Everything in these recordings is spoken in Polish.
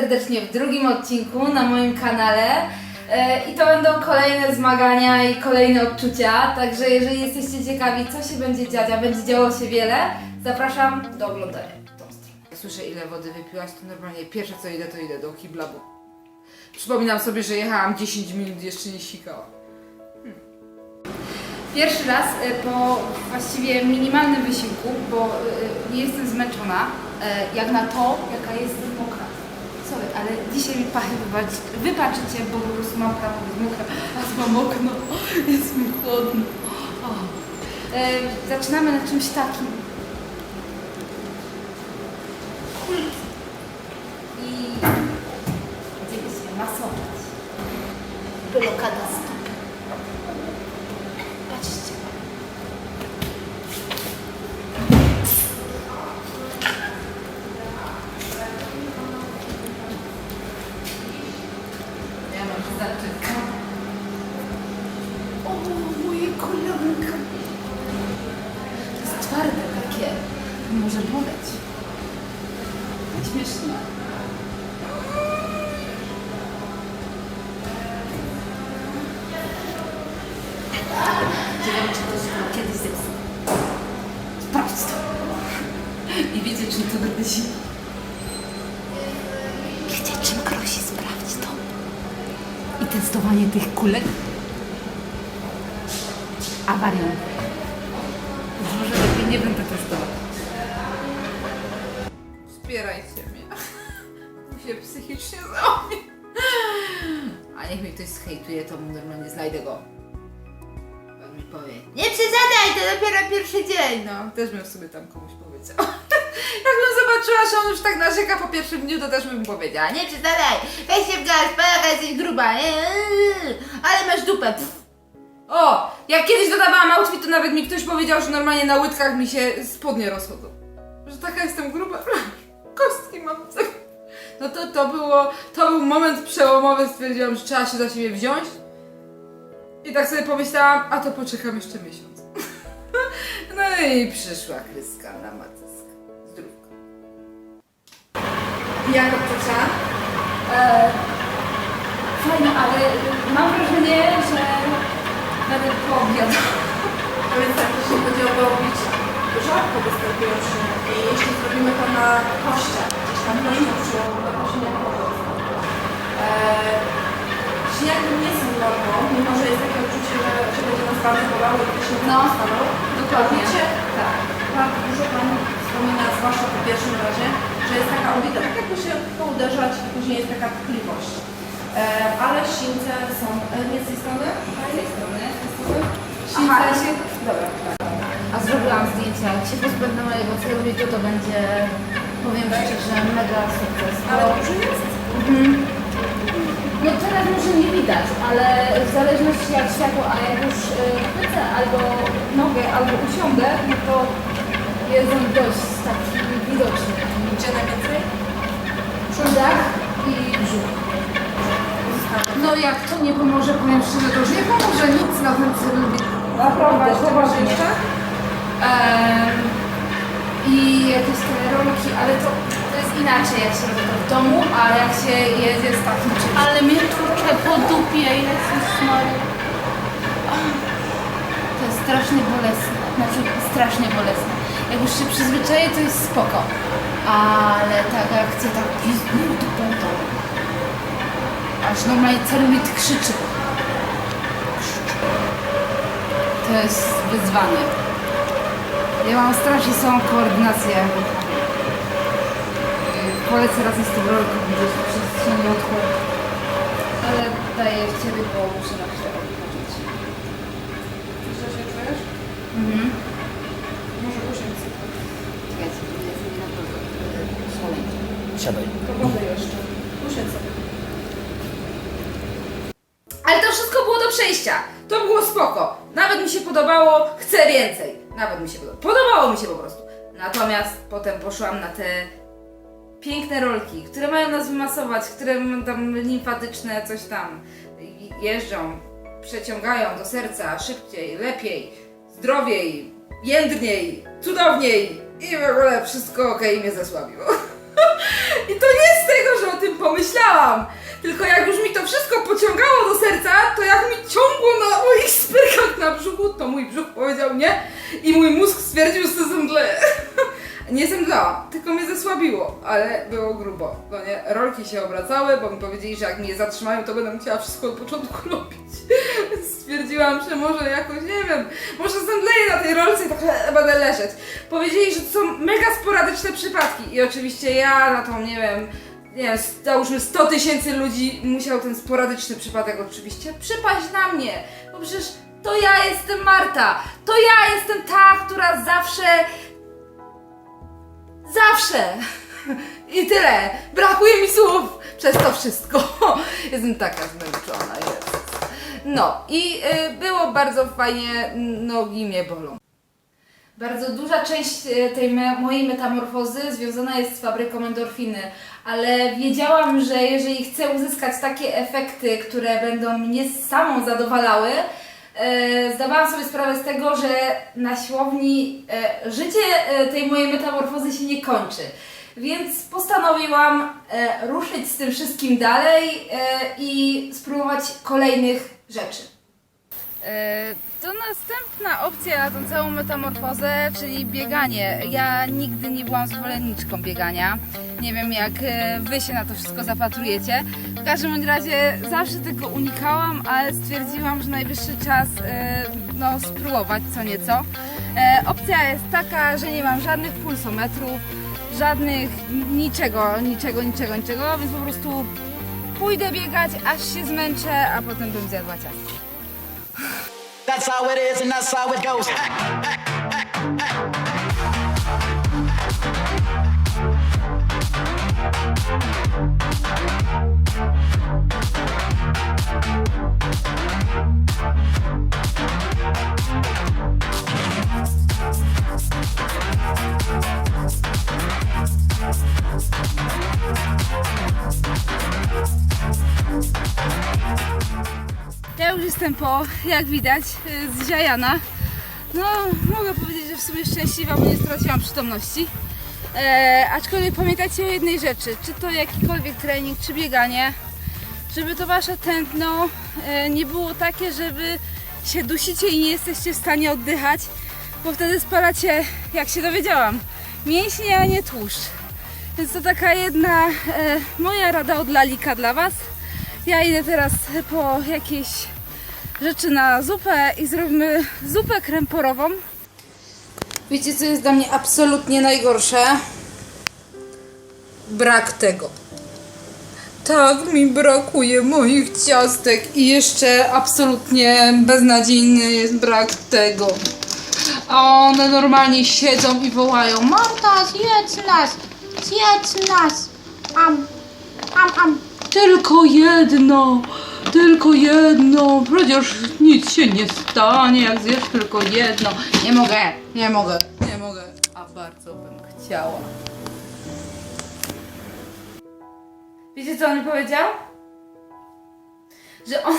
serdecznie w drugim odcinku na moim kanale. E, I to będą kolejne zmagania i kolejne odczucia, także jeżeli jesteście ciekawi, co się będzie dziać, a będzie działo się wiele, zapraszam do oglądania w tą stronę. Słyszę ile wody wypiłaś, to normalnie pierwsze co idę, to idę do kibla, bo przypominam sobie, że jechałam 10 minut jeszcze nie sikała. Pierwszy raz e, po właściwie minimalnym wysiłku, bo e, nie jestem zmęczona, jak na to, jaka jest mokra. Sorry, ale dzisiaj mi pachy wybacz, wybaczycie, bo po prostu mam prawo być mokra, a mam okno, jest mi chłodno. O. E, zaczynamy na czymś takim. I będziemy się masować. Blokada. Patrzcie. Ja mam zaczynkę. O, moje kolanka. To jest twarde takie. Może boleć. Tak śmieszne. Ciekawe, czy ktoś to kiedyś zepsuł. Sprawdź to. I wiecie, czym to grozi. Wiecie, czym grozi? Sprawdź to. I testowanie tych kulek awarią. Może lepiej nie będę testować. Wspierajcie mnie. Mu się psychicznie załamie. A niech mi ktoś zhejtuje, to normalnie znajdę go. Powie, nie przesadzaj, to dopiero pierwszy dzień. No, też bym sobie tam komuś powiedział. Jakbym zobaczyła, że on już tak narzeka po pierwszym dniu, to też bym powiedziała, nie przesadzaj, weź się w gaz, pojaka jesteś gruba, ale masz dupę. Pff. O, jak kiedyś dodawałam outfit, to nawet mi ktoś powiedział, że normalnie na łydkach mi się spodnie rozchodzą. Że taka jestem gruba, kostki mam. No to, to było, to był moment przełomowy, stwierdziłam, że trzeba się za siebie wziąć. I tak sobie pomyślałam, a to poczekam jeszcze miesiąc. No i przyszła kryska na macyska. Zdrówka. Jak odczucia? E, fajne, ale mam wrażenie, że będę po obiadu. Ale tak, jeśli chodzi o robić rzadko występujący i jeśli zrobimy to na koście, gdzieś tam kością przy roślinie Śnieg nie są normą, mimo że jest takie uczucie, że, że bardzo bolało i nie No, dokładnie. Tak, bardzo dużo Pan wspomina, zwłaszcza po pierwszym razie, że jest taka obita, tak jakby się pouderzać i później jest taka tkliwość. E, ale sińce są, e, nie z tej strony, a z tej strony. Aha, Sińce się... Dobra, tak. A zrobiłam zdjęcia. Jak się pozbędę mojego celulitu, to będzie, powiem szczerze, mega sukces. Ale Bo, widać, ale w zależności jak światło, a jak już y, chwycę albo nogę, albo usiądę, no to jest on dość taki widoczny. Gdzie najwięcej? Przodach i brzuch. No jak to nie pomoże, powiem szczerze, to już nie pomoże nic na tym celulicie. Naprawdę, Poważnie poważnie. jeszcze? I jakieś te rolki, ale to, inaczej jak się robi to w domu, a jak się jedzie z takim czymś. Ale mnie tłucze po dupie, Jezus Maria. To jest strasznie bolesne, znaczy strasznie bolesne. Jak już się przyzwyczaję, to jest spoko. Ale tak jak chcę tak pizdnąć dupą, to aż normalnie celulit krzyczy. To jest wyzwanie. Ja mam strasznie słabą koordynację. Polecę razem z tym rolką gdzieś w przestrzeni odchód. Ale daję w ciebie, bo muszę na chwilę odpocząć. Źle się czujesz? Mhm. Może usiądź sobie. Czekajcie, to jest nie naprawdę yy, szaleńcze. Siadaj. To wodę jeszcze. Usiądź sobie. Ale to wszystko było do przejścia. To było spoko. Nawet mi się podobało, chcę więcej. Nawet mi się podobało. Podobało mi się po prostu. Natomiast potem poszłam na te piękne rolki, które mają nas wymasować, które tam limfatyczne coś tam jeżdżą, przeciągają do serca szybciej, lepiej, zdrowiej, jędrniej, cudowniej i w ogóle wszystko okej mnie zasłabiło. I to nie z tego, że o tym pomyślałam. Tylko jak już mi to wszystko pociągało do serca, to jak mi ciągło na moich spyrkach na brzuchu, to mój brzuch powiedział nie i mój mózg stwierdził, że Nie zemdlałam, tylko mnie zasłabiło, ale było grubo. No nie, rolki się obracały, bo mi powiedzieli, że jak mnie zatrzymają, to będę musiała wszystko od początku robić. Stwierdziłam, że może jakoś, nie wiem, może zemdleję na tej rolce i tak będę leżeć. Powiedzieli, że to są mega sporadyczne przypadki i oczywiście ja na tą, nie wiem, nie wiem, załóżmy 100 tysięcy ludzi musiał ten sporadyczny przypadek oczywiście przypaść na mnie, bo przecież to ja jestem Marta, to ja jestem ta, która zawsze Zawsze! I tyle! Brakuje mi słów przez to wszystko. Jestem taka zmęczona, jest. No i y, było bardzo fajnie, nogi mnie bolą. Bardzo duża część e, tej mojej metamorfozy związana jest z fabryką endorfiny, ale wiedziałam, że jeżeli chcę uzyskać takie efekty, które będą mnie samą zadowalały, zdawałam sobie sprawę z tego, że na siłowni e, życie e, tej mojej metamorfozy się nie kończy. Więc postanowiłam e, ruszyć z tym wszystkim dalej e, i spróbować kolejnych rzeczy. E, To następna opcja na tą całą metamorfozę, czyli bieganie. Ja nigdy nie byłam zwolenniczką biegania. Nie wiem, jak e, wy się na to wszystko zapatrujecie. W każdym razie zawsze tego unikałam, ale stwierdziłam, że najwyższy czas e, no, spróbować co nieco. Opcja jest taka, że nie mam żadnych pulsometrów, żadnych niczego, niczego, niczego, niczego, więc po prostu pójdę biegać, aż się zmęczę, a potem bym zjadła. That's how it is and that's how it goes. Po, jak widać, y, z Ziajana. No, mogę powiedzieć, że w sumie szczęśliwa, bo nie straciłam przytomności. E, aczkolwiek pamiętajcie o jednej rzeczy, czy to jakikolwiek trening, czy bieganie, żeby to wasze tętno e, nie było takie, żeby się dusicie i nie jesteście w stanie oddychać, bo wtedy spalacie, jak się dowiedziałam, mięśnie, a nie tłuszcz. Więc to taka jedna e, moja rada od lalika dla was. Ja idę teraz po jakieś rzeczy na zupę i zrobimy zupę kremporową. Wiecie, co jest dla mnie absolutnie najgorsze? Brak tego. Tak mi brakuje moich ciastek i jeszcze absolutnie beznadziejny jest brak tego. A one normalnie siedzą i wołają Marta, zjedz nas, zjedz nas. Am, am, am. Tylko jedno, tylko jedno. Przecież nic się nie stanie, jak zjesz tylko jedno. Nie mogę, nie mogę, nie mogę, a bardzo bym chciała. Wiecie co on mi powiedział? Że on,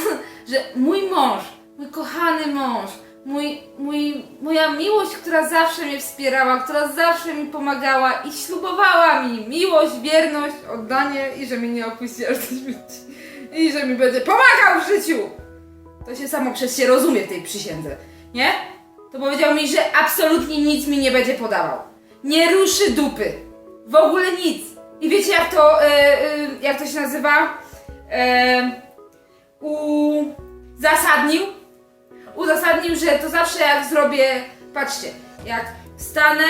że mój mąż, mój kochany mąż, mój, mój, moja miłość, która zawsze mnie wspierała, która zawsze mi pomagała i ślubowała mi miłość, wierność, oddanie i że mnie nie opuści aż do śmierci. I że mi będzie pomagał w życiu. To się samo przez się rozumie w tej przysiędze, nie? To powiedział mi, że absolutnie nic mi nie będzie podawał. Nie ruszy dupy. W ogóle nic. I wiecie jak to, e, e, jak to się nazywa? E, uzasadnił? Uzasadnił, że to zawsze jak zrobię, patrzcie, jak wstanę,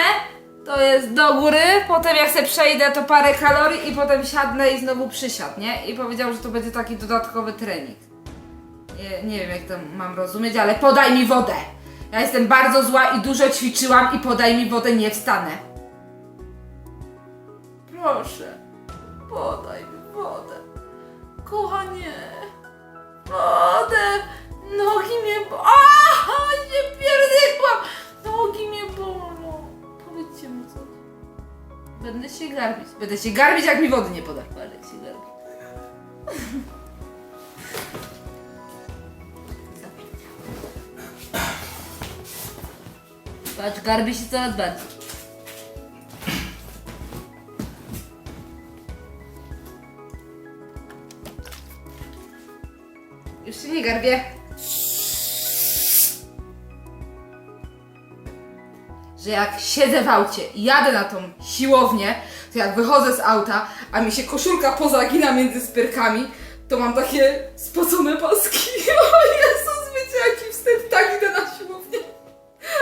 to jest do góry, potem jak se przejdę, to parę kalorii i potem siadnę i znowu przysiad, nie? I powiedział, że to będzie taki dodatkowy trening. Nie, nie wiem jak to mam rozumieć, ale podaj mi wodę. Ja jestem bardzo zła i dużo ćwiczyłam i podaj mi wodę, nie wstanę. Proszę, podaj mi wodę. Kochanie, wodę. Nogi mnie bolą. A, się pierdykłam. Będę się garbić. Będę się garbić, jak mi wody nie podasz. Patrz, się garbi. Patrz, garbi się coraz bardziej. Już się nie garbię. Że jak siedzę w aucie i jadę na tą siłownię, to jak wychodzę z auta, a mi się koszulka pozagina między spyrkami, to mam takie spocone paski. O Jezus, wiecie jaki wstyd, tak idę na siłownię.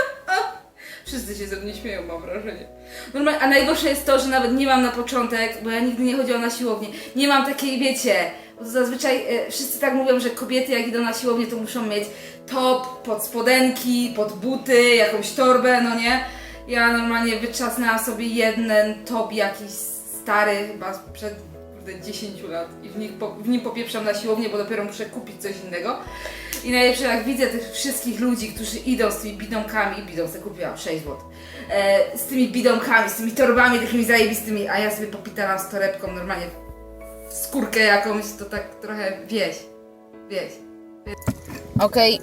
Wszyscy się ze mnie śmieją, mam wrażenie. Normalnie, a najgorsze jest to, że nawet nie mam na początek, bo ja nigdy nie chodziłam na siłownię, nie mam takiej, wiecie, zazwyczaj e, wszyscy tak mówią, że kobiety jak idą na siłownię, to muszą mieć top, pod spodenki, pod buty, jakąś torbę, no nie? Ja normalnie wyczasnęłam sobie jeden top jakiś stary, chyba kurde, 10 lat i w, nich po, w nim popieprzam na siłownię, bo dopiero muszę kupić coś innego. I najlepsze jak widzę tych wszystkich ludzi, którzy idą z tymi bidonkami, bidon sobie kupiłam 6 zł, e, z tymi bidonkami, z tymi torbami takimi zajebistymi, a ja sobie popitalam z torebką normalnie skórkę jakąś, to tak trochę wieś, wieś. Okej,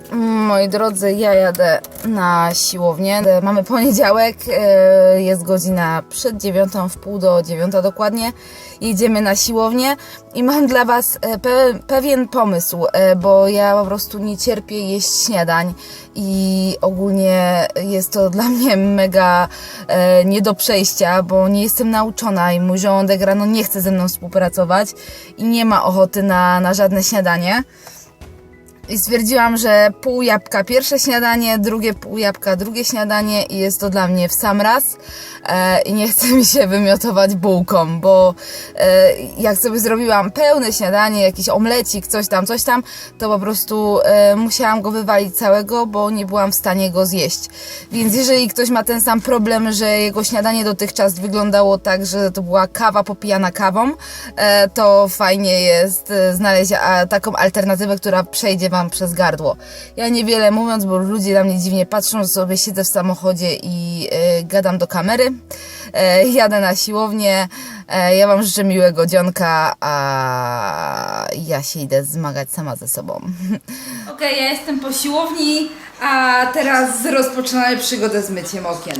moi drodzy, ja jadę na siłownię. Mamy poniedziałek, e, jest godzina przed dziewiątą, w pół do dziewiąta dokładnie. Jedziemy na siłownię i mam dla Was e, pe pewien pomysł, e, bo ja po prostu nie cierpię jeść śniadań i ogólnie jest to dla mnie mega nie do przejścia, bo nie jestem nauczona i mój żołądek rano nie chce ze mną współpracować i nie ma ochoty na, na żadne śniadanie. I stwierdziłam, że pół jabłka pierwsze śniadanie, drugie pół jabłka drugie śniadanie i jest to dla mnie w sam raz e, i nie chce mi się wymiotować bułką, bo e, jak sobie zrobiłam pełne śniadanie, jakiś omlecik, coś tam, coś tam, to po prostu e, musiałam go wywalić całego, bo nie byłam w stanie go zjeść. Więc jeżeli ktoś ma ten sam problem, że jego śniadanie dotychczas wyglądało tak, że to była kawa popijana kawą, e, to fajnie jest e, znaleźć a, taką alternatywę, która przejdzie Wam przez gardło. Ja niewiele mówiąc, bo ludzie na mnie dziwnie patrzą, sobie siedzę w samochodzie i e, gadam do kamery. E, jadę na siłownię. E, ja Wam życzę miłego dzionka, a ja się idę zmagać sama ze sobą. Okej, ja jestem po siłowni, a teraz rozpoczynamy przygodę z myciem okien.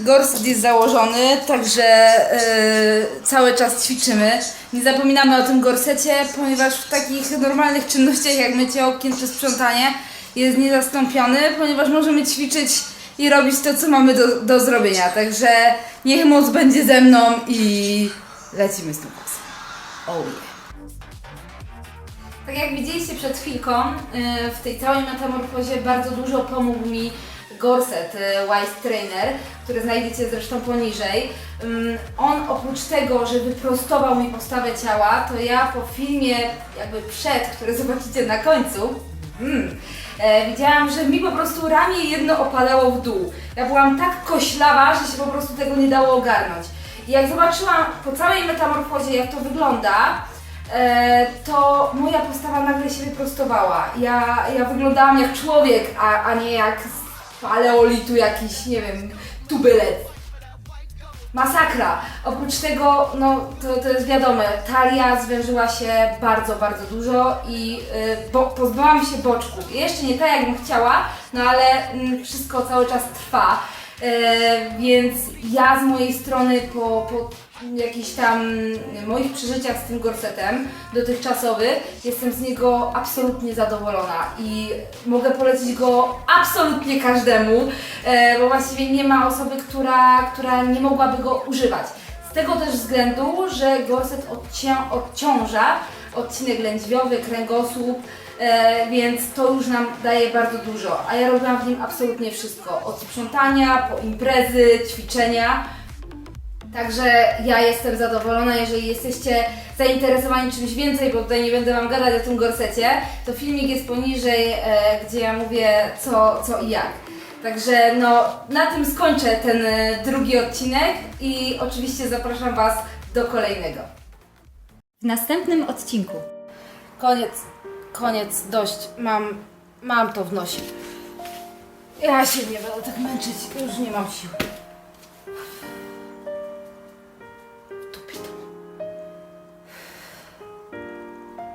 Gorset jest założony, także yy, cały czas ćwiczymy. Nie zapominamy o tym gorsecie, ponieważ w takich normalnych czynnościach jak mycie okien czy sprzątanie jest niezastąpiony, ponieważ możemy ćwiczyć i robić to, co mamy do, do zrobienia. Także niech moc będzie ze mną i lecimy z tym głosem. Oh yeah. Tak jak widzieliście przed chwilką, y, w tej całej metamorfozie bardzo dużo pomógł mi gorset y, Wise Trainer, który znajdziecie zresztą poniżej. Ym, On oprócz tego, że wyprostował mi postawę ciała, to ja po filmie jakby przed, który zobaczycie na końcu, mm, e, widziałam, że mi po prostu ramię jedno opadało w dół. Ja byłam tak koślawa, że się po prostu tego nie dało ogarnąć. I jak zobaczyłam po całej metamorfozie, jak to wygląda, e, to moja postawa nagle się wyprostowała. Ja, ja wyglądałam jak człowiek, a, a nie jak z paleolitu jakiś, nie wiem, tubylec. Masakra. Oprócz tego, no to, to jest wiadome, talia zwężyła się bardzo, bardzo dużo i y, bo, pozbyłam się boczków. Jeszcze nie tak, jakbym chciała, no ale mm, wszystko cały czas trwa. E, więc ja z mojej strony po, po jakichś tam moich przeżyciach z tym gorsetem dotychczasowy jestem z niego absolutnie zadowolona i mogę polecić go absolutnie każdemu, e, bo właściwie nie ma osoby, która, która nie mogłaby go używać. Z tego też względu, że gorset odcię, odciąża odcinek lędźwiowy, kręgosłup, e, więc to już nam daje bardzo dużo. A ja robiłam w nim absolutnie wszystko. Od sprzątania, po imprezy, ćwiczenia. Także ja jestem zadowolona, jeżeli jesteście zainteresowani czymś więcej, bo tutaj nie będę Wam gadać o tym gorsecie, to filmik jest poniżej, e, gdzie ja mówię co, co i jak. Także no, na tym skończę ten e, drugi odcinek i oczywiście zapraszam Was do kolejnego. W następnym odcinku Koniec, koniec, dość. Mam, mam to w nosie. Ja się nie będę tak męczyć, już nie mam sił.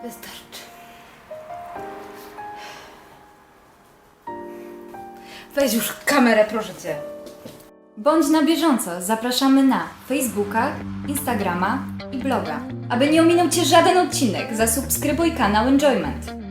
Wystarczy. Weź już kamerę, proszę Cię. bądź na bieżąco. Zapraszamy na Facebooka, Instagrama i bloga. Aby nie ominął Cię żaden odcinek, zasubskrybuj kanał Enjoyment.